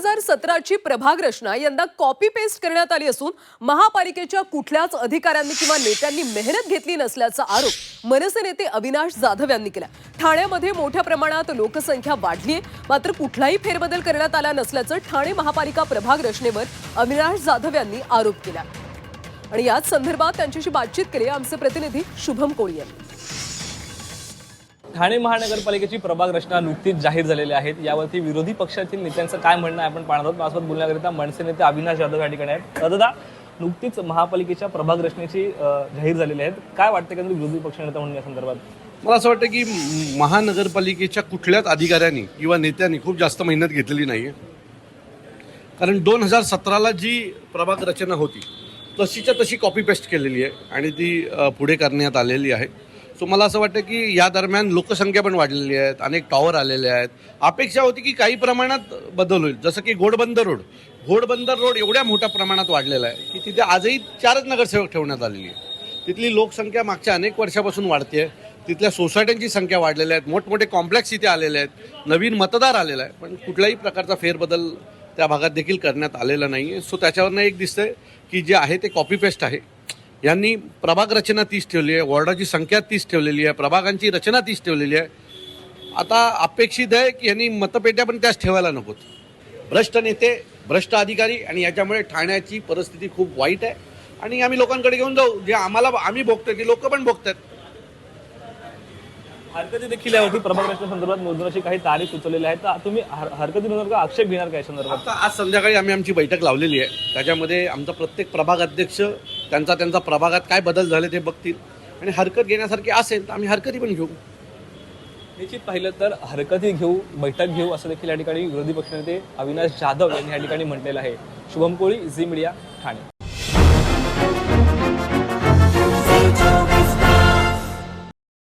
हजार सतराची प्रभाग रचना यंदा कॉपी पेस्ट करण्यात आली असून महापालिकेच्या कुठल्याच अधिकाऱ्यांनी किंवा नेत्यांनी मेहनत घेतली नसल्याचा आरोप मनसे नेते अविनाश जाधव यांनी केला. ठाण्यामध्ये मोठ्या प्रमाणात लोकसंख्या वाढली आहे. मात्र कुठलाही फेरबदल करण्यात आला नसल्याचं ठाणे महापालिका प्रभाग रचनेवर अविनाश जाधव यांनी आरोप केला. आणि याच संदर्भात त्यांच्याशी बातचीत केली आमचे प्रतिनिधी शुभम कोळी यांनी. ठाणे महानगरपालिकेची प्रभाग रचना नुकतीच जाहीर झालेली आहेत यावरती विरोधी पक्षातील नेत्यांचं काय म्हणणं आहे आपण पाहणार आहोत. माझ्यासोबत बोलण्याकरिता मनसे नेते अविनाश यादव या ठिकाणी आहेत. दादा नुकतीच महापालिकेच्या प्रभाग रचनेची जाहीर झालेली आहेत. काय वाटतं का विरोधी पक्षनेता म्हणून या संदर्भात? मला असं वाटतं की महानगरपालिकेच्या कुठल्याच अधिकाऱ्यांनी किंवा नेत्यांनी खूप जास्त मेहनत घेतलेली नाही आहे कारण दोन हजार सतराला जी प्रभाग रचना होती तशीच्या तशी कॉपी पेस्ट केलेली आहे आणि ती पुढे करण्यात आलेली आहे. सो मला असं वाटतं की या दरम्यान लोकसंख्या पण वाढलेली आहेत अनेक टॉवर आलेले आहेत. अपेक्षा होती की काही प्रमाणात बदल होईल. जसं की घोडबंदर रोड. घोडबंदर रोड एवढ्या मोठ्या प्रमाणात वाढलेला आहे की तिथे आजही चारच नगरसेवक ठेवण्यात आलेली आहे तिथली लोकसंख्या मागच्या अनेक वर्षापासून वाढते आहे. तिथल्या सोसायट्यांची संख्या वाढलेल्या आहेत. मोठमोठे कॉम्प्लेक्स इथे आलेले आहेत. नवीन मतदार आलेला आहे. पण कुठल्याही प्रकारचा फेरबदल त्या भागात देखील करण्यात आलेला नाही आहे सो त्याच्यावरनं एक दिसतंय की जे आहे ते कॉपी पेस्ट आहे. यांनी प्रभाग रचना तीच ठेवली आहे वॉर्डाची संख्या तीच ठेवलेली आहे प्रभागांची रचना तीच ठेवलेली आहे. आता अपेक्षित आहे की यांनी मतपेट्या पण त्याच ठेवायला नकोत. भ्रष्ट नेते भ्रष्ट अधिकारी आणि याच्यामुळे ठाण्याची परिस्थिती खूप वाईट आहे. आणि आम्ही लोकांकडे घेऊन जाऊ जे आम्हाला आम्ही बघतोय ती लोक पण बघतात हरकती देखील यावरती प्रभाग रचना संदर्भात मोजण्याची काही तारीख सुचवलेल्या आहेत तर तुम्ही हर- हरकतीनुसार का? आक्षेप घेणार काय संदर्भात? आज संध्याकाळी आम्ही आमची बैठक लावलेली आहे. त्याच्यामध्ये आमचा प्रत्येक प्रभाग अध्यक्ष त्यांचा त्यांचा प्रभागात काय बदल झाले ते बघतील. आणि हरकत घेण्यासारखी असेल तर आम्ही हरकती पण घेऊ. निश्चित पाहिलं तर हरकती घेऊ बैठक घेऊ असं देखील या ठिकाणी विरोधी पक्षनेते अविनाश जाधव यांनी या ठिकाणी म्हटलेलं आहे. Shubham Koli Zee media Thane.